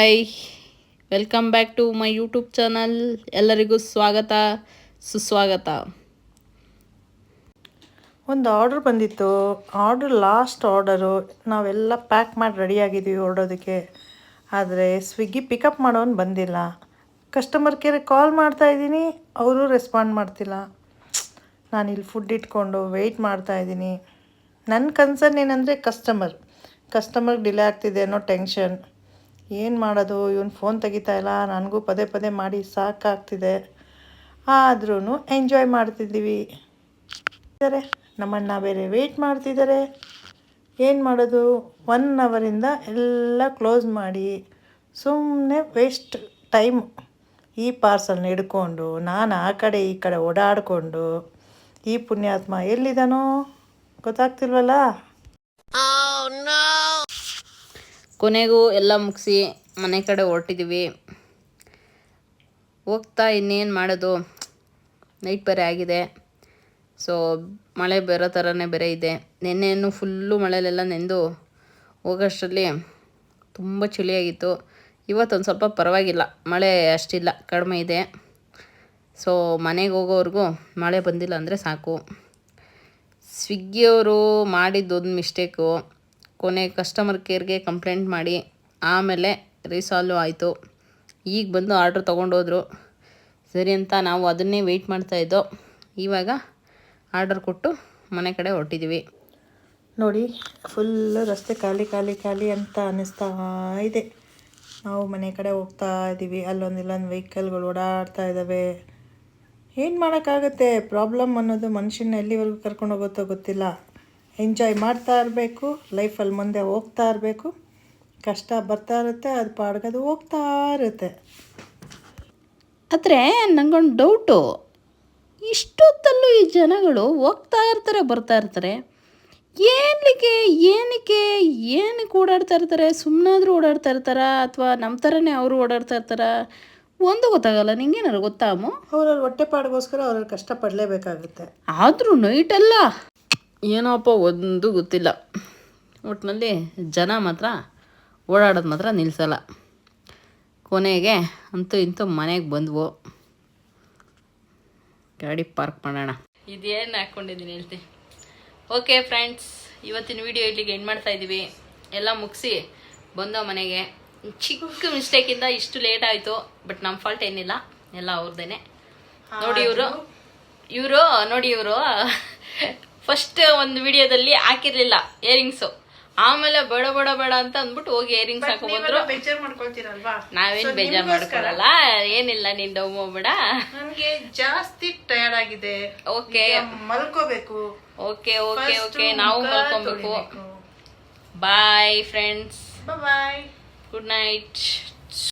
Hi welcome back to my YouTube channel ಎಲ್ಲರಿಗೂ ಸ್ವಾಗತ, ಸುಸ್ವಾಗತ. ಒಂದು ಆರ್ಡ್ರ್ ಬಂದಿತ್ತು. ಆರ್ಡ್ರ್ ಲಾಸ್ಟ್ ಆರ್ಡರು ನಾವೆಲ್ಲ ಪ್ಯಾಕ್ ಮಾಡಿ ರೆಡಿಯಾಗಿದ್ದೀವಿ ಹೊರಡೋದಕ್ಕೆ. ಆದರೆ ಸ್ವಿಗ್ಗಿ ಪಿಕಪ್ ಮಾಡೋನು ಬಂದಿಲ್ಲ. ಕಸ್ಟಮರ್ ಕೇರಿಗೆ ಕಾಲ್ ಮಾಡ್ತಾ ಇದ್ದೀನಿ, ಅವರು ರೆಸ್ಪಾಂಡ್ ಮಾಡ್ತಿಲ್ಲ. ನಾನು ಇಲ್ಲಿ ಫುಡ್ ಇಟ್ಕೊಂಡು ವೆಯ್ಟ್ ಮಾಡ್ತಾ ಇದ್ದೀನಿ. ನನ್ನ ಕನ್ಸರ್ನ್ ಏನಂದರೆ ಕಸ್ಟಮರ್ ಕಸ್ಟಮರ್ಗೆ ಡಿಲೇ ಆಗ್ತಿದೆ ಅನ್ನೋ ಟೆನ್ಷನ್ ಏನು ಮಾಡೋದು? ಇವನು ಫೋನ್ ತೆಗಿತಾ ಇಲ್ಲ. ನನಗೂ ಪದೇ ಪದೇ ಮಾಡಿ ಸಾಕಾಗ್ತಿದೆ. ಆದ್ರೂ ಎಂಜಾಯ್ ಮಾಡ್ತಿದ್ದೀವಿ. ನಮ್ಮಣ್ಣ ಬೇರೆ ವೆಯ್ಟ್ ಮಾಡ್ತಿದ್ದಾರೆ ಏನು ಮಾಡೋದು? ಒನ್ ಅವರಿಂದ ಎಲ್ಲ ಕ್ಲೋಸ್ ಮಾಡಿ. ಸುಮ್ಮನೆ ವೇಸ್ಟ್ ಟೈಮ್ ಈ ಪಾರ್ಸಲ್ನ ಹಿಡ್ಕೊಂಡು, ನಾನು ಆ ಕಡೆ ಈ ಕಡೆ ಓಡಾಡಿಕೊಂಡು, ಈ ಪುಣ್ಯಾತ್ಮ ಎಲ್ಲಿದ್ದಾನೋ ಗೊತ್ತಾಗ್ತಿಲ್ವಲ್ಲ? ಕೊನೆಗೂ ಎಲ್ಲ ಮುಗಿಸಿ ಮನೆ ಕಡೆ ಹೊರಟಿದ್ದೀವಿ ಹೋಗ್ತಾ ಇನ್ನೇನು ಮಾಡೋದು? ನೈಟ್ ಬೇರೆ ಆಗಿದೆ. ಸೊ ಮಳೆ ಬರೋ ಥರನೇ ಬೇರೆ ಇದೆ. ನಿನ್ನೆಯನ್ನು ಫುಲ್ಲು ಮಳೆಯಲ್ಲೆಲ್ಲ ನೆಂದು ಹೋಗೋಷ್ಟರಲ್ಲಿ ತುಂಬ ಚಳಿಯಾಗಿತ್ತು ಇವತ್ತೊಂದು ಸ್ವಲ್ಪ ಪರವಾಗಿಲ್ಲ. ಮಳೆ ಅಷ್ಟಿಲ್ಲ, ಕಡಿಮೆ ಇದೆ. ಸೊ ಮನೆಗೆ ಹೋಗೋವರೆಗೂ ಮಳೆ ಬಂದಿಲ್ಲ ಅಂದರೆ ಸಾಕು. ಸ್ವಿಗ್ಗಿಯವರು ಮಾಡಿದ್ದೊಂದು ಮಿಸ್ಟೇಕು ಕೊನೆ ಕಸ್ಟಮರ್ ಕೇರ್ಗೆ ಕಂಪ್ಲೇಂಟ್ ಮಾಡಿ, ಆಮೇಲೆ ರೀಸಾಲ್ವ್ ಆಯಿತು. ಈಗ ಬಂದು ಆರ್ಡ್ರ್ ತೊಗೊಂಡೋದ್ರು. ಸರಿ ಅಂತ ನಾವು ಅದನ್ನೇ ವೆಯ್ಟ್ ಮಾಡ್ತಾಯಿದ್ದೋ ಇವಾಗ ಆರ್ಡರ್ ಕೊಟ್ಟು ಮನೆ ಕಡೆ ಹೊರಟಿದ್ದೀವಿ ನೋಡಿ ಫುಲ್ಲು ರಸ್ತೆ ಖಾಲಿ ಖಾಲಿ ಖಾಲಿ ಅಂತ ಅನ್ನಿಸ್ತಾ ಇದೆ. ನಾವು ಮನೆ ಕಡೆ ಹೋಗ್ತಾ ಇದ್ದೀವಿ ಅಲ್ಲೊಂದು ಇಲ್ಲೊಂದು ವೆಹಿಕಲ್ಗಳು ಓಡಾಡ್ತಾ ಇದ್ದಾವೆ ಏನು ಮಾಡೋಕ್ಕಾಗುತ್ತೆ? ಪ್ರಾಬ್ಲಮ್ ಅನ್ನೋದು ಮನುಷ್ಯನ ಎಲ್ಲಿವರೆಗೂ ಕರ್ಕೊಂಡು ಹೋಗುತ್ತೋ ಗೊತ್ತಿಲ್ಲ. ಎಂಜಾಯ್ ಮಾಡ್ತಾ ಇರಬೇಕು ಲೈಫಲ್ಲಿ ಮುಂದೆ ಹೋಗ್ತಾ ಇರಬೇಕು. ಕಷ್ಟ ಬರ್ತಾ ಇರುತ್ತೆ ಅದು ಪಾಡ್ಗದು ಹೋಗ್ತಾ ಇರುತ್ತೆ. ಆದರೆ ನನಗೊಂದು ಡೌಟು ಇಷ್ಟೊತ್ತಲ್ಲೂ ಈ ಜನಗಳು ಹೋಗ್ತಾ ಇರ್ತಾರೆ ಬರ್ತಾ ಇರ್ತಾರೆ. ಏನಕ್ಕೆ ಏನಕ್ಕೆ ಏನಕ್ಕೆ ಓಡಾಡ್ತಾ ಇರ್ತಾರೆ ಸುಮ್ಮನಾದರೂ ಓಡಾಡ್ತಾ ಇರ್ತಾರಾ ಅಥವಾ ನಮ್ಮ ಥರನೇ ಅವರು ಓಡಾಡ್ತಾ ಇರ್ತಾರಾ? ಒಂದು ಗೊತ್ತಾಗಲ್ಲ ನಿಂಗೇನಾರು ಗೊತ್ತಾಮು ಅವರ ಅವ್ರವ್ರ ಹೊಟ್ಟೆ ಪಾಡಿಗೋಸ್ಕರ ಅವ್ರವ್ರು ಕಷ್ಟಪಡಲೇಬೇಕಾಗುತ್ತೆ ಆದರೂ ನೈಟಲ್ಲ ಏನೋಪ್ಪ ಒಂದು ಗೊತ್ತಿಲ್ಲ. ಒಟ್ಟಿನಲ್ಲಿ ಜನ ಮಾತ್ರ ಓಡಾಡೋದು ಮಾತ್ರ ನಿಲ್ಲಿಸಲ್ಲ ಕೊನೆಗೆ ಅಂತೂ ಇಂತೂ ಮನೆಗೆ ಬಂದ್ವು. ಗಾಡಿ ಪಾರ್ಕ್ ಮಾಡೋಣ. ಇದೇನು ಹಾಕ್ಕೊಂಡಿದ್ದೀನಿ ಹೇಳ್ತೀನಿ ಓಕೆ ಫ್ರೆಂಡ್ಸ್ ಇವತ್ತಿನ ವಿಡಿಯೋ ಇಲ್ಲಿಗೆ ಎಂಡ್ ಮಾಡ್ತಾ ಇದ್ದೀವಿ ಎಲ್ಲ ಮುಗಿಸಿ ಬಂದೋ ಮನೆಗೆ. ಚಿಕ್ಕ ಮಿಸ್ಟೇಕಿಂದ ಇಷ್ಟು ಲೇಟ್ ಆಯಿತು ಬಟ್ ನಮ್ಮ ಫಾಲ್ಟ್ ಏನಿಲ್ಲ, ಎಲ್ಲ ಅವ್ರದ್ದೇನೆ ನೋಡಿ ಇವರು. ಇವರು, ನೋಡಿ ಇವರು. ಫಸ್ಟ್ ಒಂದು ವಿಡಿಯೋದಲ್ಲಿ ಹಾಕಿರ್ಲಿಲ್ಲ ಇಯರಿಂಗ್ಸ್ ಆಮೇಲೆ ಬೇಡ ಬೇಡ ಬೇಡ ಅಂತ ಅಂದ್ಬಿಟ್ಟು ಹೋಗಿ ಇಯರಿಂಗ್ಸ್ ಹಾಕೊಂಡ್ರು ಬೇಜಾರು ಮಾಡ್ಕೊಳ್ತೀರಲ್ವಾ? ನಾವೇನು ಬೇಜಾರು ಮಾಡ್ಕೊಳಲ್ಲ ಏನಿಲ್ಲ ನೀನ್ ಡವ್ ಹೋಗ್ಬೇಡ ನನಗೆ ಜಾಸ್ತಿ ಟಯರ್ಡ್ ಆಗಿದೆ ಓಕೆ ಮಲ್ಕೋಬೇಕು. ಓಕೆ ಓಕೆ ಓಕೆ ನಾವು ಮಲ್ಕೊಬೇಕು. Bye friends bye good night